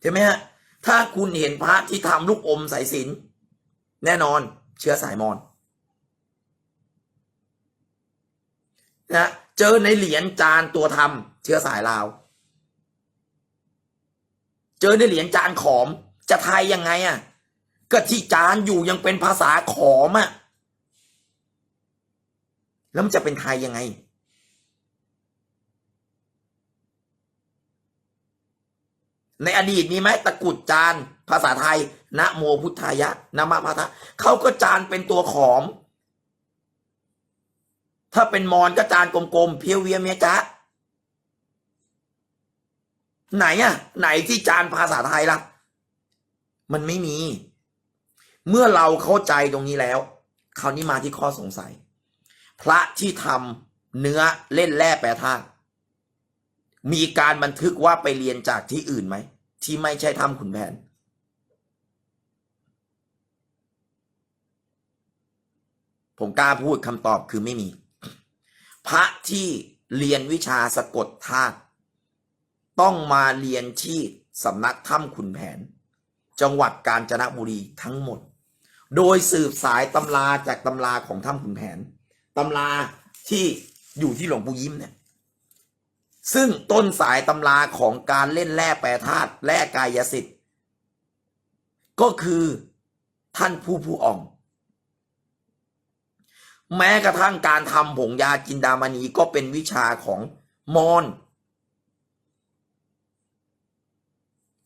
ใช่ไหมฮะ ถ้าคุณเห็นพระที่ทำลูกอมสายสินแน่นอนเชื้อสายมอญนะเจอในเหรียญจานตัวทำเชื้อสายลาว เจอในเหรียญจานขอมจะไทยยังไงอะก็ที่จานอยู่ยังเป็นภาษาขอมอะแล้วมันจะเป็นไทยยังไง ในอดีตมีไหมตะกุดจานภาษาไทยนะโมพุทธายะนะมะพะทะเขาก็จานเป็นตัวขอม ถ้าเป็นมอนก็จานกลมๆเพียวเวียเมียจ๊ะไหนอะไหนที่จานภาษาไทยล่ะ มันไม่มี เมื่อเราเข้าใจตรงนี้แล้ว คราวนี้มาที่ข้อสงสัย พระที่ทำเนื้อเล่นแร่แปรธาตุ มีการบันทึกว่าไปเรียนจากที่อื่นไหม ที่ไม่ใช่ถ้ำขุนแผน ผมกล้าพูดคำตอบคือไม่มี พระที่เรียนวิชาสะกดธาตุต้องมาเรียนที่สำนักถ้ำขุนแผน จังหวัดกาญจนบุรีทั้งหมด โดยสืบสายตำราจากตำราของถ้ำขุนแผนตำราที่อยู่ที่หลวงปู่ยิ้มเนี่ย ซึ่งต้นสายตำราของการเล่นแร่แปรธาตุแร่กายสิทธิ์ ก็คือท่านผู้ผู้อ่อง แม้กระทั่งการทำผงยาจินดามณีก็เป็นวิชาของมอญ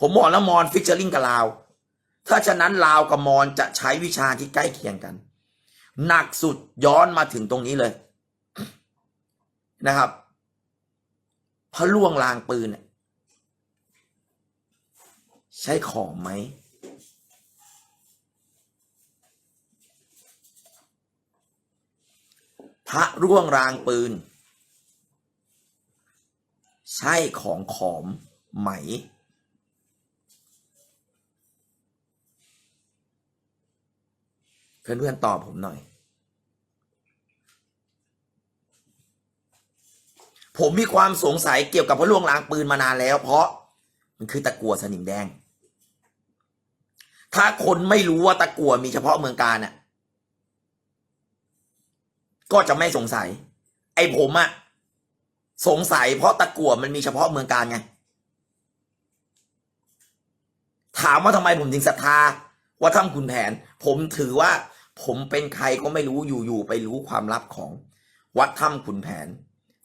ผมบอกแล้วมอญฟิชเชอริงกับลาว ถ้าฉะนั้นลาวกับมอญจะใช้วิชาที่ใกล้เคียงกัน หนักสุดย้อนมาถึงตรงนี้เลยนะครับ พระล่วงลางปืนใช้ของไหม พระร่วงรางปืน ใช่ของขอมไหม เพื่อนๆตอบผมหน่อย ผมมีความสงสัยเกี่ยวกับพระล่วงลางปืนมานานแล้ว เพราะมันคือตะกั่วสนิมแดง ถ้าคนไม่รู้ว่าตะกั่วมีเฉพาะเมืองการน่ะ ก็จะไม่สงสัย ไอ้ผมอะสงสัยเพราะตะกั่วมันมีเฉพาะเมืองการไง ถามว่าทำไมผมถึงศรัทธา ว่าถ้ำขุนแผน ผมถือว่า ผมเป็นใครก็ไม่รู้อยู่ๆไปรู้ความลับของวัดถ้ำขุนแผน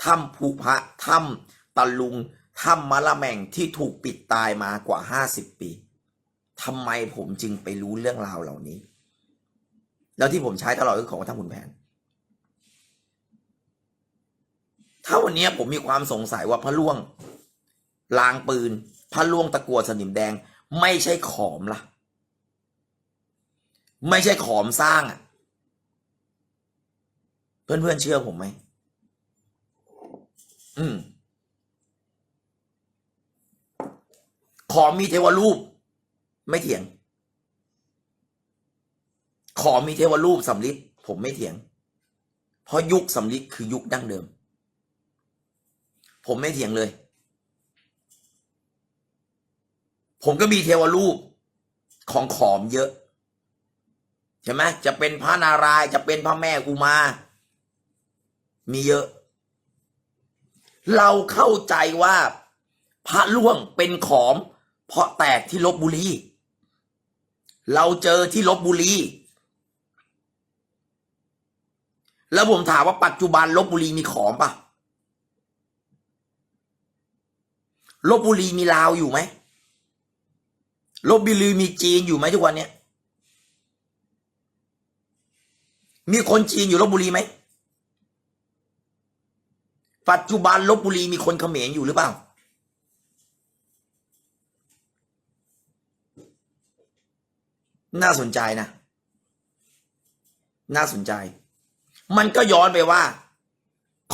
ถ้ำภูพระถ้ำตะลุงถ้ำมะละแม่งที่ถูกปิดตายมากว่าห้าสิบปีทำไมผมจึงไปรู้เรื่องราวเหล่านี้ แล้วที่ผมใช้ตลอดคือของวัดถ้ำขุนแผน ถ้าวันนี้ผมมีความสงสัยว่าพระล่วง ลางปืน พระล่วงตะกัวสนิมแดง ไม่ใช่ขอมล่ะ ไม่ใช่ขอมสร้างอะ เพื่อนๆเชื่อผมไหม อืม ขอมีเทวรูป ไม่เถียง ขอมีเทวรูปสำลิดผมไม่เถียง เพราะยุคสำลิดคือยุคดั้งเดิม ผมไม่เถียงเลย ผมก็มีเทวรูปของขอมเยอะใช่ไหมจะเป็นพระนารายจะเป็นพระแม่กุมา มีเยอะ เราเข้าใจว่า พระล่วงเป็นขอม เพราะแตกที่ลบบุรี เราเจอที่ลบบุรี แล้วผมถามว่าปัจจุบันลบบุรีมีขอมปะลบบุรีมีลาวอยู่ไหมลบบุรีมีจีนอยู่ไหมทุกวันเนี้ยมีคนจีนอยู่ลบบุรีไหม ปัจจุบันลบบุรีมีคนเขมรอยู่หรือเปล่า น่าสนใจนะ น่าสนใจ มันก็ย้อนไปว่า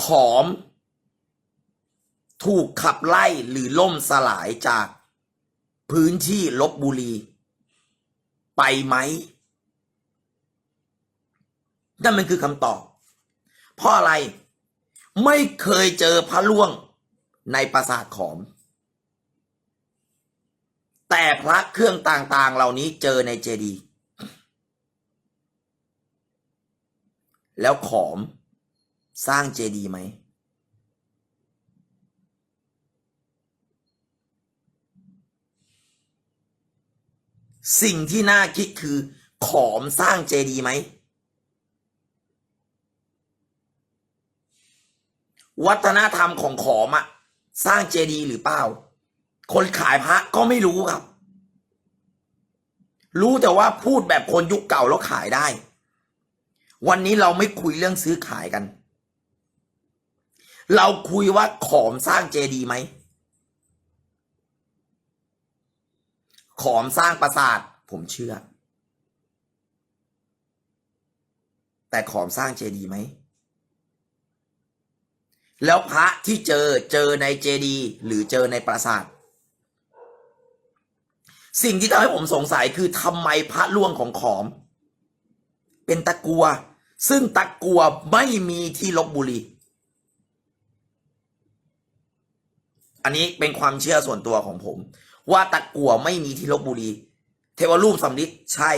ขอม ถูกขับไล่หรือล่มสลายจากพื้นที่ลบบุรี ไปไหมนั่นมันคือคำตอบ เพราะอะไร ไม่เคยเจอพระล่วงในปราสาทขอม แต่พระเครื่องต่างๆ เหล่านี้เจอในเจดีย์แล้วขอมสร้างเจดีย์ไหม สิ่งที่น่าคิดคือ ขอมสร้างเจดีย์ไหม วัฒนธรรมของขอมอะสร้างเจดีย์หรือเปล่า คนขายพระก็ไม่รู้ครับ รู้แต่ว่าพูดแบบคนยุคเก่าแล้วขายได้ วันนี้เราไม่คุยเรื่องซื้อขายกัน เราคุยว่าขอมสร้างเจดีย์ไหมขอมสร้างปราสาทผมเชื่อ แต่ขอมสร้างเจดีย์ไหม แล้วพระที่เจอเจอในเจดี หรือเจอในปราสาท สิ่งที่ทำให้ผมสงสัยคือทำไมพระล่วงของขอม เป็นตะกัว ซึ่งตะกัวไม่มีที่ลบบุรี อันนี้เป็นความเชื่อส่วนตัวของผม ว่าตะกัวไม่มีที่ลบบุรี เทวรูปสำริดใช่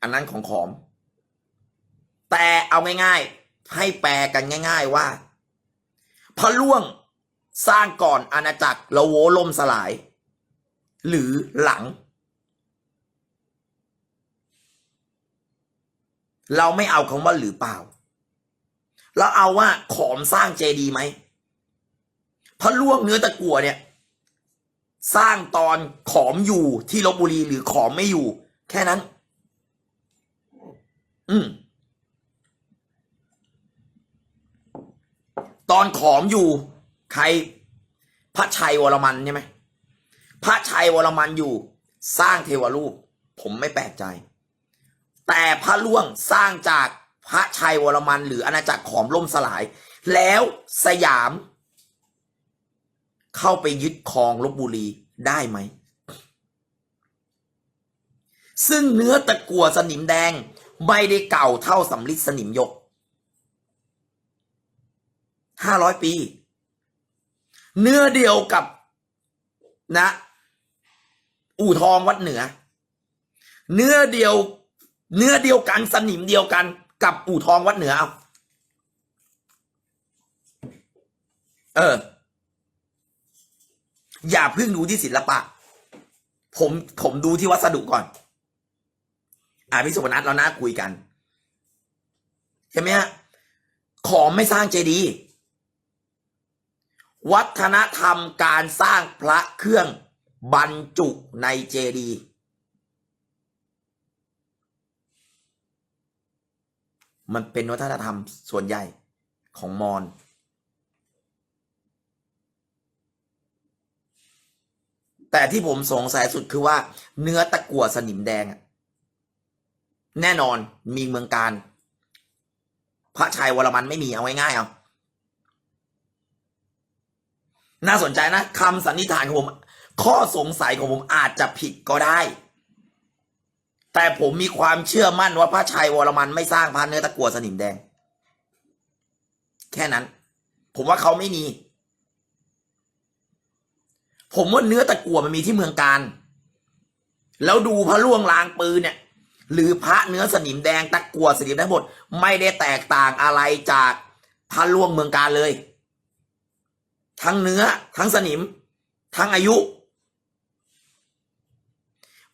อันนั้นของขอม แต่เอาง่าย ๆ ให้แปลกันง่าย ๆ ว่า พระล่วงสร้างก่อนอาณาจักรละโวล่มสลาย หรือหลัง เราไม่เอาคำว่าหรือเปล่า เราเอาว่าขอมสร้างเจดีไหมพระล่วงเนื้อตะกั่วเนี่ย สร้างตอนขอมอยู่ที่ลบบุรีหรือขอมไม่อยู่ แค่นั้น อืม ตอนขอมอยู่ ใคร พระชัยวรมันใช่ไหมพระชัยวรมันอยู่สร้างเทวรูป ผมไม่แปลกใจ แต่พระล่วงสร้างจากพระชัยวรมัน หรืออาณาจักรขอมล่มสลาย แล้วสยาม เข้าไปยึดครองลบบุรีได้ไหม ซึ่งเนื้อตะกัวสนิมแดง ไม่ได้เก่าเท่าสำลิดสนิมยก ห้าร้อยปี เนื้อเดียวกับนะ อู่ทองวัดเหนือ เนื้อเดียว เนื้อเดียวกันสนิมเดียวกันกับอู่ทองวัดเหนือเอาเออ อย่าเพิ่งดูที่ศิลปะ ผมผมดูที่วัสดุก่อน อ่าพี่สุพนัทเราน่าคุยกัน ใช่ไหมฮะ ขอไม่สร้างเจดีย์ วัฒนธรรมการสร้างพระเครื่องบรรจุในเจดีย์มันเป็นวัฒนธรรมส่วนใหญ่ของมอญแต่ที่ผมสงสัยสุดคือว่า เนื้อตะกั่วสนิมแดง แน่นอนมีเมืองการ พระชัยวรมันไม่มีเอาง่ายๆเอา น่าสนใจนะคำสันนิษฐานของผม ข้อสงสัยของผมอาจจะผิดก็ได้ แต่ผมมีความเชื่อมั่นว่าพระชัยวรมันไม่สร้างพระเนื้อตะกั่วสนิมแดง แค่นั้น ผมว่าเขาไม่มี ผมว่าเนื้อตะกั่วมันมีที่เมืองการ แล้วดูพระล่วงลางปืนเนี่ย หรือพระเนื้อสนิมแดงตะกั่วสนิมทั้งหมด ไม่ได้แตกต่างอะไรจากพระล่วงเมืองการเลย ทั้งเนื้อ ทั้งสนิม ทั้งอายุ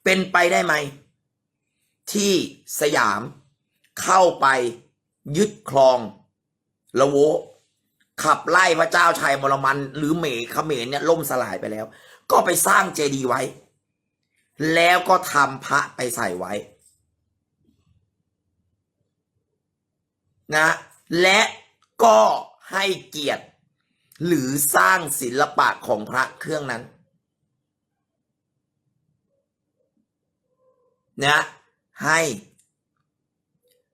เป็นไปได้ไหม ที่สยามเข้าไปยึดครองละโว ขับไล่พระเจ้าชัยมรมัน หรือเหมเขมรเนี่ยล่มสลายไปแล้ว ก็ไปสร้างเจดีย์ไว้ แล้วก็ทำพระไปใส่ไว้ นะ และก็ให้เกียรติ หรือสร้างศิลปะของพระเครื่องนั้นนะให้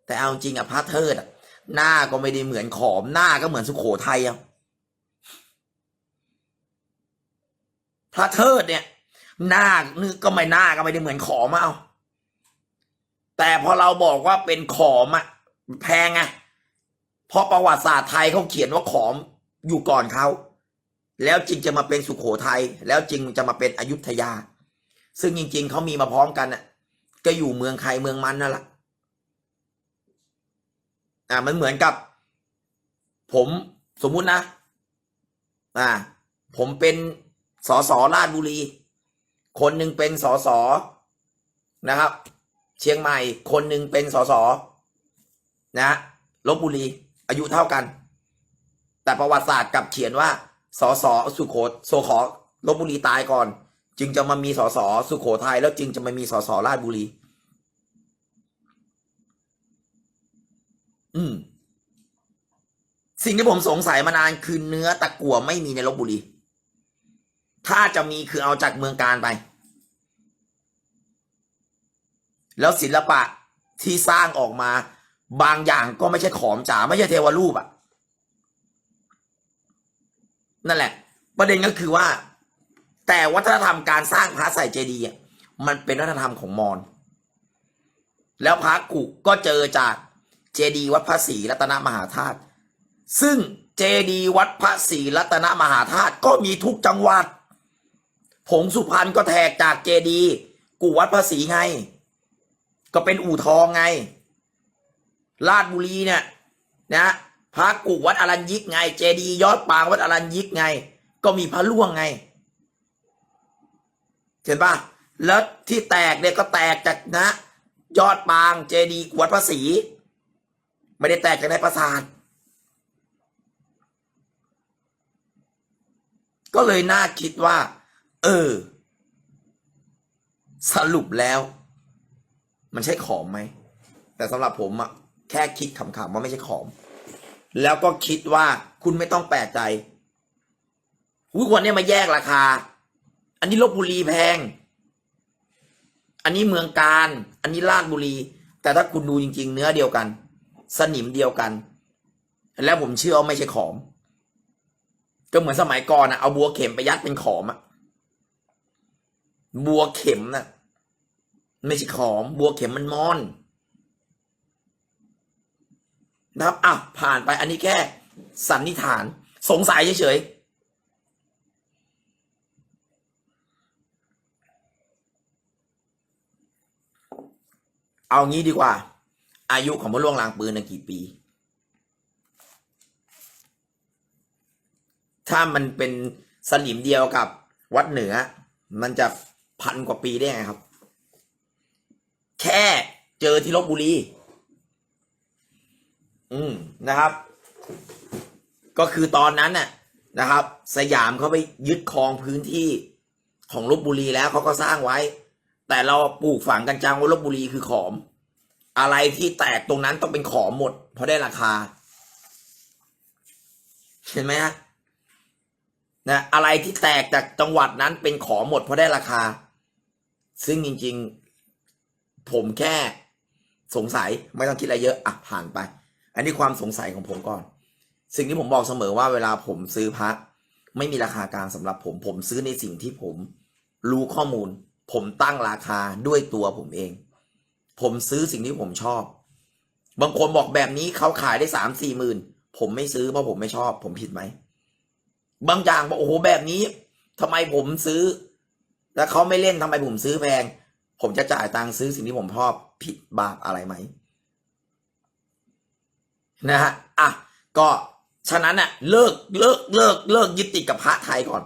แต่เอาจริงอะพระเทิดหน้าก็ไม่ได้เหมือนขอมหน้าก็เหมือนสุขโขทัยอะพระเทิดเนี่ย หน้าก็ไม่หน้าก็ไม่ได้เหมือนขอมเอาแต่พอเราบอกว่าเป็นขอมอะแพงอะเพราะประวัติศาสตร์ไทยเขาเขียนว่าขอม อยู่ก่อนเขาแล้วจึงจะมาเป็นสุขโขทัยแล้วจึงจะมาเป็นอยุธยา ซึ่งจริง ๆเขามีมาพร้อมกันน่ะ ก็อยู่เมืองใครเมืองมันนั่นแหละอ่ามันเหมือนกับ ผมสมมุตินะ อ่า ผมเป็นสสราชบุรี คนหนึ่งเป็นสสนะครับ เชียงใหม่ คนหนึ่งเป็นสสนะลบบุรีอายุเท่ากัน แต่ประวัติศาสตร์กลับเขียนว่าสสสุโขโซขอลบบุรีตายก่อน จึงจะมามีสสสุโขทัยแล้วจึงจะมามีสสราชบุรี อืม สิ่งที่ผมสงสัยมานานคือเนื้อตะกั่วไม่มีในลบบุรี ถ้าจะมีคือเอาจากเมืองการไป แล้วศิลปะที่สร้างออกมา บางอย่างก็ไม่ใช่ขอมจ๋าไม่ใช่เทวรูปอะ นั่นแหละ ประเด็นก็คือว่า แต่วัฒนธรรมการสร้างพระใส่เจดีย์มันเป็นวัฒนธรรมของมอญแล้วพระกุก็เจอจากเจดีย์วัดพระศรีรัตนมหาธาตุซึ่งเจดีย์วัดพระศรีรัตนมหาธาตุก็มีทุกจังหวัด ผงสุพรรณก็แทกจากเจดีย์กูวัดพระศรีไง ก็เป็นอู่ทองไงราชบุรีเนี่ยนะ พระกุวัดอรัญยิกไง เจดีย์ยอดปางวัดอรัญยิกไง ก็มีพระล่วงไง เห็นปะแล้วที่แตกเนี่ยก็แตกจากนะ ยอดปางเจดีย์วัดพระศรีไม่ได้แตกจากในปราสาทก็เลยน่าคิดว่า เออ สรุปแล้ว มันใช่ขอมไหม แต่สำหรับผมอะแค่คิดขำๆว่าไม่ใช่ขอม แล้วก็คิดว่าคุณไม่ต้องแปลกใจอุ้ยวันนี้มาแยกราคา อันนี้ลบบุรีแพง อันนี้เมืองการ อันนี้ลาดบุรี แต่ถ้าคุณดูจริง ๆ เนื้อเดียวกัน สนิมเดียวกัน แล้วผมเชื่อว่าไม่ใช่ขอมก็เหมือนสมัยก่อนอะเอาบัวเข็มไปยัดเป็นขอมอะบัวเข็มน่ะ ไม่ใช่ขอม บัวเข็มมันมอน นะครับอะผ่านไปอันนี้แค่สันนิษฐาน สงสัยเฉยๆเอางี้ดีกว่า อายุของพระล่วงลางปืนนะกี่ปี ถ้ามันเป็นสลิมเดียวกับวัดเหนือ มันจะพันกว่าปีได้ไงครับ แค่เจอที่ลบบุรี อืมนะครับ ก็คือตอนนั้นน่ะนะครับ สยามเขาไปยึดครองพื้นที่ของลบบุรีแล้วเขาก็สร้างไว้ แต่เราปลูกฝังกันจังว่าลบบุรีคือขอม อะไรที่แตกตรงนั้นต้องเป็นขอมหมด เพราะได้ราคา เห็นไหมฮะนะอะไรที่แตกจากจังหวัดนั้นเป็นขอมหมดเพราะได้ราคา ซึ่งจริง ๆ ผมแค่สงสัยไม่ต้องคิดอะไรเยอะอะผ่านไป อันนี้ความสงสัยของผมก่อน สิ่งที่ผมบอกเสมอว่าเวลาผมซื้อพระไม่มีราคากลางสำหรับผมผมซื้อในสิ่งที่ผมรู้ข้อมูล ผมตั้งราคาด้วยตัวผมเอง ผมซื้อสิ่งที่ผมชอบ บางคนบอกแบบนี้เขาขายได้สามสี่หมื่นผมไม่ซื้อเพราะผมไม่ชอบ ผมผิดไหมบางอย่างบอกโอ้โหแบบนี้ทำไมผมซื้อ แล้วเขาไม่เล่นทำไมผมซื้อแพงผมจะจ่ายตังค์ซื้อสิ่งที่ผมชอบผิดบาปอะไรไหม นะฮะอะก็ฉะนั้นน่ะเลิกเลิกเลิกเลิกยึดติดกับพระไทยก่อน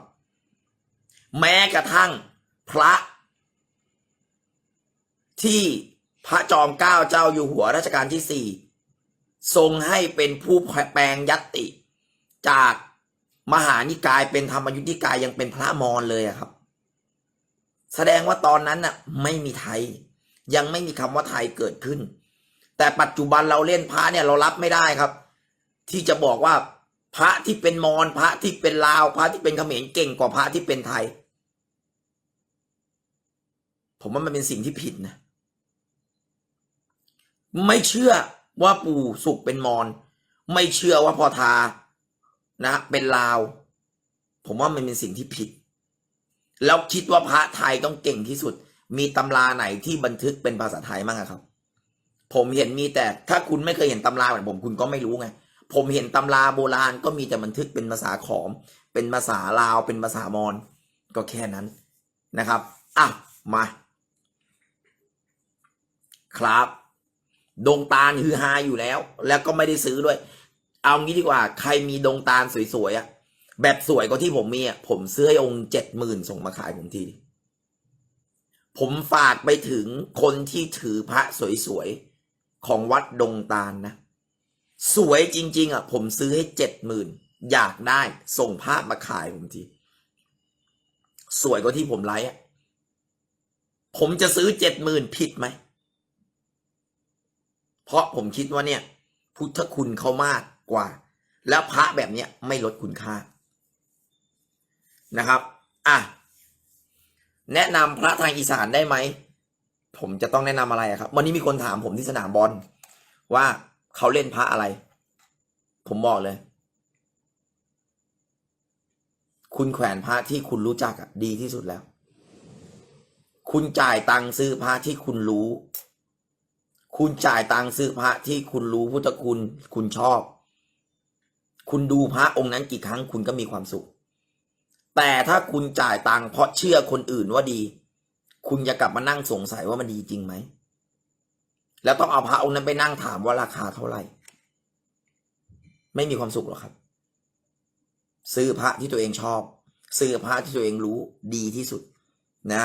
แม้กระทั่งพระ ที่พระจอมเกล้าเจ้าอยู่หัวรัชกาลที่สี่ทรงให้เป็นผู้แปลงยัตติ จากมหานิกายเป็นธรรมยุทธิกายยังเป็นพระมอญเลยอะครับ แสดงว่าตอนนั้นน่ะไม่มีไทย ยังไม่มีคำว่าไทยเกิดขึ้น แต่ปัจจุบันเราเล่นพระเนี่ยเรารับไม่ได้ครับ ที่จะบอกว่าพระที่เป็นมอญพระที่เป็นลาวพระที่เป็นเขมรเก่งกว่าพระที่เป็นไทย ผมว่ามันเป็นสิ่งที่ผิดนะ ไม่เชื่อว่าปู่สุขเป็นมอญไม่เชื่อว่าพ่อทานะเป็นลาว ผมว่ามันเป็นสิ่งที่ผิด แล้วคิดว่าพระไทยต้องเก่งที่สุด มีตำราไหนที่บันทึกเป็นภาษาไทยมั้งครับ ผมเห็นมีแต่ถ้าคุณไม่เคยเห็นตำราเหมือนผมคุณก็ไม่รู้ไง ผมเห็นตำราโบราณก็มีแต่บันทึกเป็นภาษาขอม เป็นภาษาลาว เป็นภาษามอญก็แค่นั้นนะครับอะมา ครับ ดงตาลฮือฮาอยู่แล้ว แล้วก็ไม่ได้ซื้อด้วย เอางี้ดีกว่า ใครมีดงตาลสวยๆอะแบบสวยกว่าที่ผมมีอะผมซื้อให้องค์เจ็ดหมื่นส่งมาขายผมทีผมฝากไปถึงคนที่ถือพระสวยๆ ของวัดดงตาลนะ สวยจริง ๆ อะ ผมซื้อให้เจ็ดหมื่นอยากได้ส่งภาพมาขายผมที สวยกว่าที่ผมไลฟ์อะ ผมจะซื้อเจ็ดหมื่นผิดไหม เพราะผมคิดว่าเนี่ย พุทธคุณเขามากกว่า แล้วพระแบบเนี้ยไม่ลดคุณค่านะครับ อะ แนะนำพระทางอีสานได้ไหม ผมจะต้องแนะนำอะไระครับ วันนี้มีคนถามผมที่สนามบอลว่าเขาเล่นพระอะไร ผมบอกเลย คุณแขวนพระที่คุณรู้จักอะดีที่สุดแล้ว คุณจ่ายตังค์ซื้อพระที่คุณรู้ คุณจ่ายตังค์ซื้อพระที่คุณรู้พุทธคุณ คุณชอบ คุณดูพระองค์นั้นกี่ครั้งคุณก็มีความสุข แต่ถ้าคุณจ่ายตังค์เพราะเชื่อคนอื่นว่าดี คุณจะกลับมานั่งสงสัยว่ามันดีจริงไหม แล้วต้องเอาพระองค์นั้นไปนั่งถามว่าราคาเท่าไหร่ ไม่มีความสุขหรอกครับ ซื้อพระที่ตัวเองชอบ ซื้อพระที่ตัวเองรู้ดีที่สุดนะ